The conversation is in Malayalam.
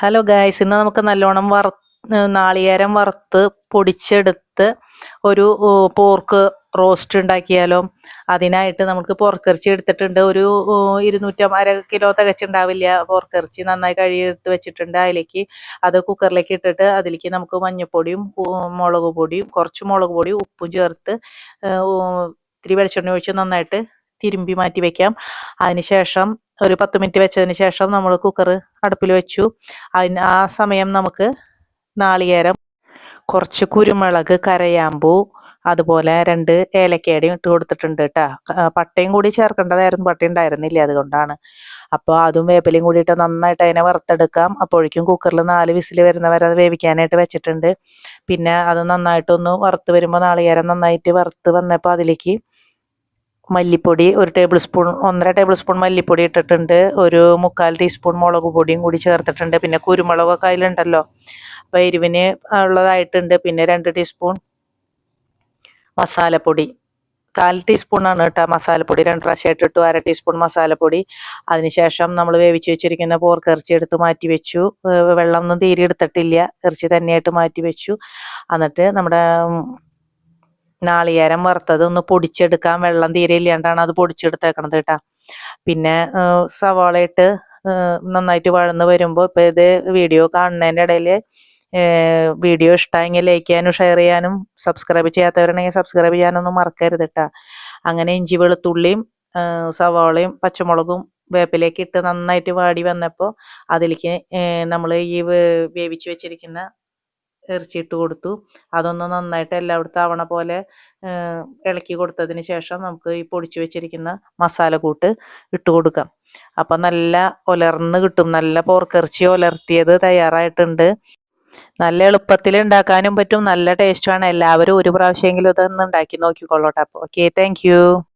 ഹലോ ഗായ്സ് ഇന്ന് നമുക്ക് നല്ലോണം വറ നാളികേരം വറുത്ത് പൊടിച്ചെടുത്ത് ഒരു പോർക്ക് റോസ്റ്റ് ഉണ്ടാക്കിയാലോ. അതിനായിട്ട് നമുക്ക് പോർക്കിറച്ചി എടുത്തിട്ടുണ്ട്. ഒരു ഇരുന്നൂറ്റമ്പര കിലോ തികച്ചുണ്ടാവില്ല പോർക്കിറച്ചി നന്നായി കഴുകിയെടുത്ത് വെച്ചിട്ടുണ്ട് അതിലേക്ക്. അത് കുക്കറിലേക്ക് ഇട്ടിട്ട് അതിലേക്ക് നമുക്ക് മഞ്ഞൾപ്പൊടിയും മുളക് പൊടിയും കുറച്ച് മുളക് പൊടിയും ഉപ്പും ചേർത്ത് ഇത്തിരി വെളിച്ചെണ്ണ ഒഴിച്ച് നന്നായിട്ട് തിരുമ്പി മാറ്റി വെക്കാം. അതിനുശേഷം ഒരു പത്ത് മിനിറ്റ് വെച്ചതിന് ശേഷം നമ്മൾ കുക്കർ അടുപ്പിൽ വെച്ചു. അതിന് ആ സമയം നമുക്ക് നാളികേരം കുറച്ച് കുരുമുളക് കരയാമ്പൂ അതുപോലെ രണ്ട് ഏലക്കയുടെയും ഇട്ട് കൊടുത്തിട്ടുണ്ട് കേട്ടോ പട്ടയും കൂടി ചേർക്കേണ്ടതായിരുന്നു. പട്ട ഉണ്ടായിരുന്നില്ല അതുകൊണ്ടാണ്. അപ്പോൾ അതും വേപ്പിലയും കൂടിയിട്ട് നന്നായിട്ട് അതിനെ വറുത്തെടുക്കാം. അപ്പോഴേക്കും കുക്കറിൽ നാല് വിസിൽ വരുന്നവരെ അത് വേവിക്കാനായിട്ട് വെച്ചിട്ടുണ്ട്. പിന്നെ അത് നന്നായിട്ടൊന്ന് വറുത്ത് വരുമ്പോൾ നാളികേരം നന്നായിട്ട് വറുത്ത് വന്നപ്പോൾ അതിലേക്ക് മല്ലിപ്പൊടി ഒരു ടേബിൾ സ്പൂൺ ഒന്നര ടേബിൾ സ്പൂൺ മല്ലിപ്പൊടി ഇട്ടിട്ടുണ്ട്. ഒരു മുക്കാൽ ടീസ്പൂൺ മുളക് പൊടിയും കൂടി ചേർത്തിട്ടുണ്ട്. പിന്നെ കുരുമുളകൊക്കെ അതിലുണ്ടല്ലോ. അപ്പോൾ എരിവിന് ഉള്ളതായിട്ടുണ്ട്. പിന്നെ രണ്ട് ടീസ്പൂൺ മസാലപ്പൊടി. കാൽ ടീസ്പൂണാണ് കേട്ടോ മസാലപ്പൊടി. രണ്ട് പ്രാവശ്യമായിട്ട് ഇട്ടു. അര ടീസ്പൂൺ മസാലപ്പൊടി. അതിനുശേഷം നമ്മൾ വേവിച്ച് വെച്ചിരിക്കുന്ന പോർക്ക് ഇറച്ചി എടുത്ത് മാറ്റി വെച്ചു. വെള്ളമൊന്നും തീരെ എടുത്തിട്ടില്ല. ഇറച്ചി തന്നെയായിട്ട് മാറ്റി വെച്ചു. എന്നിട്ട് നമ്മുടെ നാളികേരം വറുത്തത് ഒന്ന് പൊടിച്ചെടുക്കാൻ വെള്ളം തീരെ ഇല്ലാണ്ടാണ് അത് പൊടിച്ചെടുത്തേക്കണത് കേട്ടാ. പിന്നെ സവാള ഇട്ട് നന്നായിട്ട് വഴന്ന് വരുമ്പോൾ ഇപ്പം ഇത് വീഡിയോ കാണുന്നതിന്റെ ഇടയിൽ വീഡിയോ ഇഷ്ടമെങ്കിൽ ലൈക്ക് ചെയ്യാനും ഷെയർ ചെയ്യാനും സബ്സ്ക്രൈബ് ചെയ്യാത്തവരുണ്ടെങ്കിൽ സബ്സ്ക്രൈബ് ചെയ്യാനൊന്നും മറക്കരുത് കേട്ടാ. അങ്ങനെ ഇഞ്ചി വെളുത്തുള്ളിയും സവാളയും പച്ചമുളകും വേപ്പിലേക്ക് ഇട്ട് നന്നായിട്ട് വാടി വന്നപ്പോൾ അതിലേക്ക് നമ്മൾ ഈ വേവിച്ച് വെച്ചിരിക്കുന്ന ഇറച്ചി ഇട്ട് കൊടുത്തു. അതൊന്ന് നന്നായിട്ട് എല്ലായിടത്തും ആവണ പോലെ ഇളക്കി കൊടുത്തതിന് ശേഷം നമുക്ക് ഈ പൊടിച്ചു വെച്ചിരിക്കുന്ന മസാല കൂട്ട് ഇട്ട് കൊടുക്കാം. അപ്പം നല്ല ഒലർന്ന് കിട്ടും. നല്ല പോർക്കിറച്ചി ഒലർത്തിയത് തയ്യാറായിട്ടുണ്ട്. നല്ല എളുപ്പത്തിൽ ഉണ്ടാക്കാനും പറ്റും. നല്ല ടേസ്റ്റുമാണ് എല്ലാവരും ഒരു പ്രാവശ്യമെങ്കിലും ഇതൊന്ന് ഉണ്ടാക്കി നോക്കിക്കൊള്ളോട്ടെ. അപ്പോൾ ഓക്കെ താങ്ക്